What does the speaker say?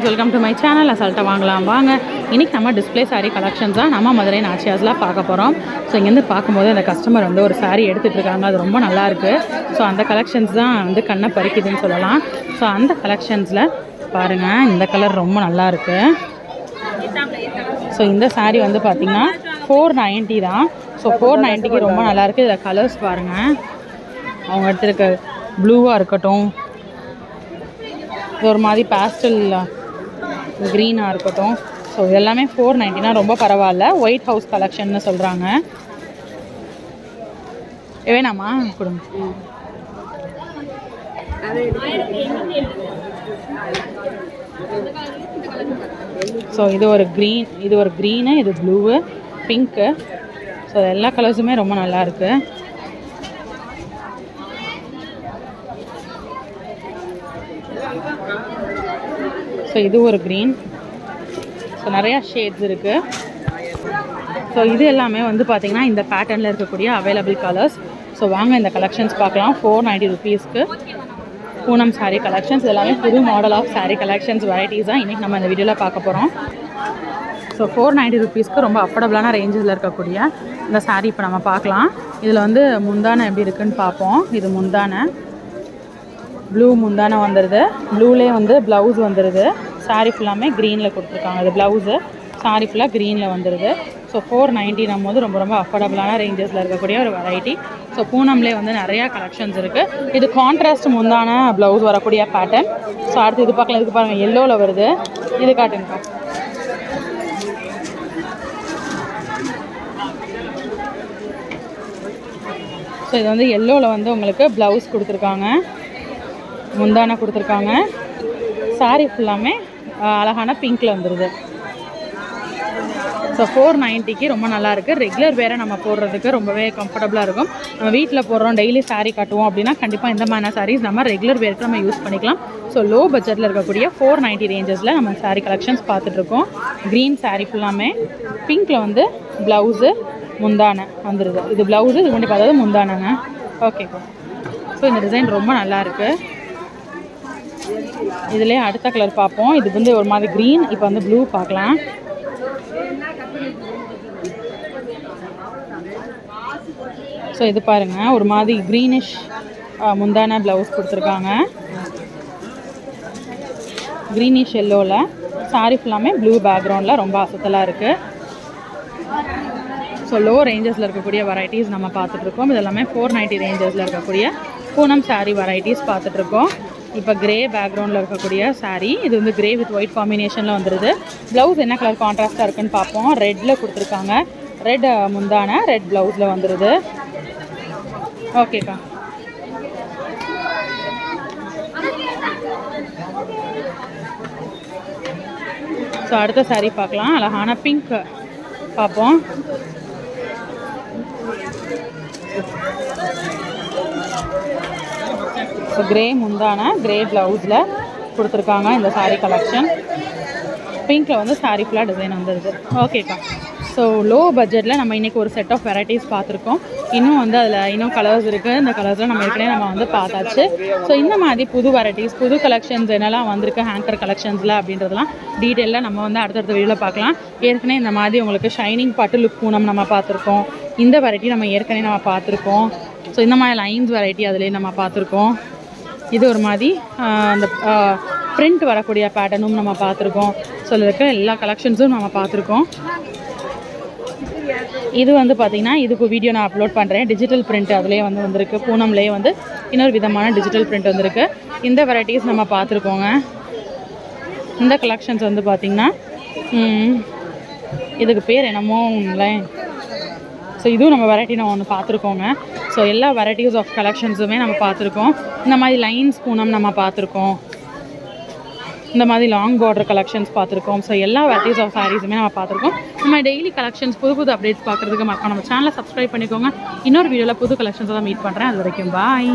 Friends welcome to my channel அசால்ட்டாக வாங்கலாம். வாங்க. இன்றைக்கி நம்ம டிஸ்ப்ளே சாரீ கலெக்ஷன்ஸ் தான் நம்ம மதுரை நாச்சியாஸில் பார்க்க போகிறோம் ஸோ இங்கேருந்து பார்க்கும்போது அந்த கஸ்டமர் வந்து ஒரு சாரீ எடுத்துகிட்டு இருக்காங்க. அது ரொம்ப நல்லாயிருக்கு ஸோ அந்த கலெக்ஷன்ஸ் தான் வந்து கண்ணை பறிக்குதுன்னு சொல்லலாம். ஸோ அந்த கலெக்ஷன்ஸில் பாருங்கள் இந்த கலர் ரொம்ப நல்லாயிருக்கு ஸோ இந்த சாரீ வந்து பார்த்திங்கன்னா ஃபோர் நைன்ட்டி தான். ஸோ ஃபோர் நைன்ட்டிக்கு ரொம்ப நல்லாயிருக்கு இதில் கலர்ஸ் பாருங்கள் அவங்க எடுத்துருக்க ப்ளூவாக இருக்கட்டும். இது ஒரு மாதிரி பேஸ்டல் க்ரீனாக இருக்கட்டும். ஸோ இதெல்லாமே ஃபோர் நைன்ட்டினா ரொம்ப பரவாயில்ல. ஒயிட் ஹவுஸ் கலெக்ஷன்னு சொல்கிறாங்க வேணாமா கொடுங்க. ஸோ இது ஒரு க்ரீன் இது ஒரு க்ரீனு இது ப்ளூவு பிங்க்கு ஸோ எல்லா கலர்ஸுமே ரொம்ப நல்லாருக்கு ஸோ இது ஒரு க்ரீன் ஸோ நிறையா ஷேட்ஸ் இருக்குது ஸோ இது எல்லாமே வந்து பார்த்திங்கன்னா இந்த பேட்டர்னில் இருக்கக்கூடிய அவைலபிள் கலர்ஸ் ஸோ வாங்க இந்த கலெக்ஷன்ஸ் பார்க்கலாம். ஃபோர் நைன்ட்டி ருபீஸ்க்கு பூனம் சாரீ கலெக்ஷன்ஸ் எல்லாமே புது model of sari collections varieties தான் இன்றைக்கி நம்ம இந்த வீடியோவில் பார்க்க போகிறோம் ஸோ ஃபோர் நைன்ட்டி ருபீஸ்க்கு ரொம்ப அஃபோர்டபுளான ரேஞ்சஸில் இருக்கக்கூடிய இந்த சாரீ இப்போ நம்ம பார்க்கலாம். இதில் வந்து முந்தானை எப்படி இருக்குன்னு பார்ப்போம். இது முந்தானை. ப்ளூ முந்தானை வந்துடுது ப்ளூலேயே வந்து ப்ளவுஸ் வந்துடுது சாரீ ஃபுல்லாமே க்ரீனில் கொடுத்துருக்காங்க. இது ப்ளவுஸு சாரீ ஃபுல்லாக க்ரீனில் வந்துடுது ஸோ ஃபோர் நைன்ட்டினும் போது ரொம்ப ரொம்ப அஃபோர்டபுளான ரேஞ்சஸில் இருக்கக்கூடிய ஒரு வெரைட்டி ஸோ பூனம்லேயே வந்து நிறையா கலெக்ஷன்ஸ் இருக்குது இது கான்ட்ராஸ்ட் முந்தான ப்ளவுஸ் வரக்கூடிய பேட்டர்ன் ஸோ அடுத்து இது பார்க்கலாம். இதுக்கு பாருங்கள் எல்லோவில் வருது. இது காட்டுங்கக்கா ஸோ இது வந்து எல்லோவில் வந்து உங்களுக்கு ப்ளவுஸ் கொடுத்துருக்காங்க. முந்தானை கொடுத்துருக்காங்க. saree ஃபுல்லாமே அழகான பிங்க்கில் வந்துடுது ஸோ ஃபோர் நைன்ட்டிக்கு ரொம்ப நல்லாயிருக்கு ரெகுலர் வேற நம்ம போடுறதுக்கு ரொம்பவே கம்ஃபர்டபுளாக இருக்கும். நம்ம வீட்டில் போடுறோம் டெய்லி சாரீ கட்டுவோம் அப்படின்னா கண்டிப்பாக இந்த மாதிரி சாரீஸ் நம்ம ரெகுலர் வேருக்கு நம்ம யூஸ் பண்ணிக்கலாம். ஸோ லோ பட்ஜெட்டில் இருக்கக்கூடிய ஃபோர் நைன்ட்டி ரேஞ்சஸில் நம்ம சாரீ கலெக்ஷன்ஸ் பார்த்துட்ருக்கோம். க்ரீன் சாரீ ஃபுல்லாமே பிங்க்கில் வந்து ப்ளவுஸு முந்தானை வந்துடுது இது ப்ளவுஸு இது கொண்டு பார்த்தது முந்தானங்க. ஓகேக்கா ஸோ இந்த டிசைன் ரொம்ப நல்லாயிருக்கு இதுலேயே அடுத்த கலர் பார்ப்போம். இது வந்து ஒரு மாதிரி க்ரீன் இப்போ வந்து ப்ளூ பார்க்கலாம். ஸோ இது பாருங்க ஒரு மாதிரி க்ரீனிஷ் முந்தான ப்ளவுஸ் கொடுத்துருக்காங்க. க்ரீனிஷ் எல்லோவில் சாரி ஃபுல்லாமே ப்ளூ பேக்ரவுண்டில் ரொம்ப அசத்தலாக இருக்குது ஸோ லோ ரேஞ்சஸில் இருக்கக்கூடிய வெரைட்டிஸ் நம்ம பார்த்துட்ருக்கோம் இது எல்லாமே ஃபோர் நைன்ட்டி ரேஞ்சஸில் இருக்கக்கூடிய பூனம் saree வெரைட்டிஸ் பார்த்துட்ருக்கோம் இப்போ கிரே பேக்ரவுண்டில் இருக்கக்கூடிய சாரீ இது வந்து கிரே வித் ஒயிட் காம்பினேஷனில் வந்துடுது ப்ளவுஸ் என்ன கலர் கான்ட்ராஸ்ட்டாக இருக்குன்னு பார்ப்போம். ரெட்டில் கொடுத்துருக்காங்க. ரெட் முந்தான ரெட் ப்ளவுஸில் வந்துடுது ஓகேக்கா ஸோ அடுத்த சாரீ பார்க்கலாம். அழகான பிங்க் பார்ப்போம். ஸோ கிரே முந்தான கிரே ப்ளவுஸில் கொடுத்துருக்காங்க இந்த சாரீ கலெக்ஷன் பிங்க்கில் வந்து சாரீ ஃபுல்லாக டிசைன் வந்துடுது ஓகேக்கா ஸோ லோ பட்ஜெட்டில் நம்ம இன்றைக்கி ஒரு செட் ஆஃப் வெரைட்டிஸ் பார்த்துருக்கோம். இன்னும் வந்து அதில் இன்னும் கலர்ஸ் இருக்குது இந்த கலர்ஸில் நம்ம ஏற்கனவே நம்ம வந்து பார்த்தாச்சு. ஸோ இந்த மாதிரி புது வெரைட்டிஸ் புது கலெக்ஷன்ஸ் என்னெல்லாம் வந்திருக்கு ஹேங்கர் கலெக்ஷன்ஸில் அப்படின்றதெல்லாம் டீட்டெயிலாக நம்ம வந்து அடுத்தடுத்த வீடியோவில் பார்க்கலாம். ஏற்கனவே இந்த மாதிரி உங்களுக்கு ஷைனிங் பட்டு லுக் பூனம் நம்ம பார்த்துருக்கோம். இந்த வெரைட்டி நம்ம ஏற்கனவே நம்ம பார்த்துருக்கோம். ஸோ இந்த மாதிரி லைன்ஸ் வெரைட்டி அதுலேயே நம்ம பார்த்துருக்கோம். இது ஒரு மாதிரி அந்த பிரிண்ட் வரக்கூடிய பேட்டர்னும் நம்ம பார்த்துருக்கோம். ஸோ எல்லா கலெக்ஷன்ஸும் நம்ம பார்த்துருக்கோம். இது வந்து பார்த்திங்கன்னா இதுக்கு வீடியோ நான் அப்லோட் பண்ணுறேன் டிஜிட்டல் பிரிண்ட் அதுலேயே வந்து வந்திருக்கு. பூனம்லேயே வந்து இன்னொரு விதமான டிஜிட்டல் பிரிண்ட் வந்திருக்கு. இந்த வெரைட்டிஸ் நம்ம பார்த்துருக்கோங்க. இந்த கலெக்ஷன்ஸ் வந்து பார்த்திங்கன்னா இதுக்கு பேர் என்னமோ ஸோ இதுவும் நம்ம வெரைட்டி நான் ஒன்று பார்த்துருக்கோங்க. ஸோ எல்லா வெரைட்டிஸ் ஆஃப் கலெக்ஷன்ஸுமே நம்ம பார்த்துருக்கோம். இந்த மாதிரி லைன்ஸ் பூனம் நம்ம பார்த்துருக்கோம். இந்த மாதிரி லாங் பார்டர் கலெக்ஷன்ஸ் பார்த்துருக்கோம். ஸோ எல்லா வெரைட்டிஸ் ஆஃப் சாரீஸுமே நம்ம பார்த்துருக்கோம். நம்ம டெய்லி கலெக்ஷன்ஸ் புது புது அப்டேட்ஸ் பார்க்குறதுக்கு மறக்காம நம்ம சேனலை சப்ஸ்கிரைப் பண்ணிக்கோங்க. இன்னொரு வீடியோவில் புது கலெக்ஷன்ஸை தான் மீட் பண்ணுறேன் அது வரைக்கும் பாய்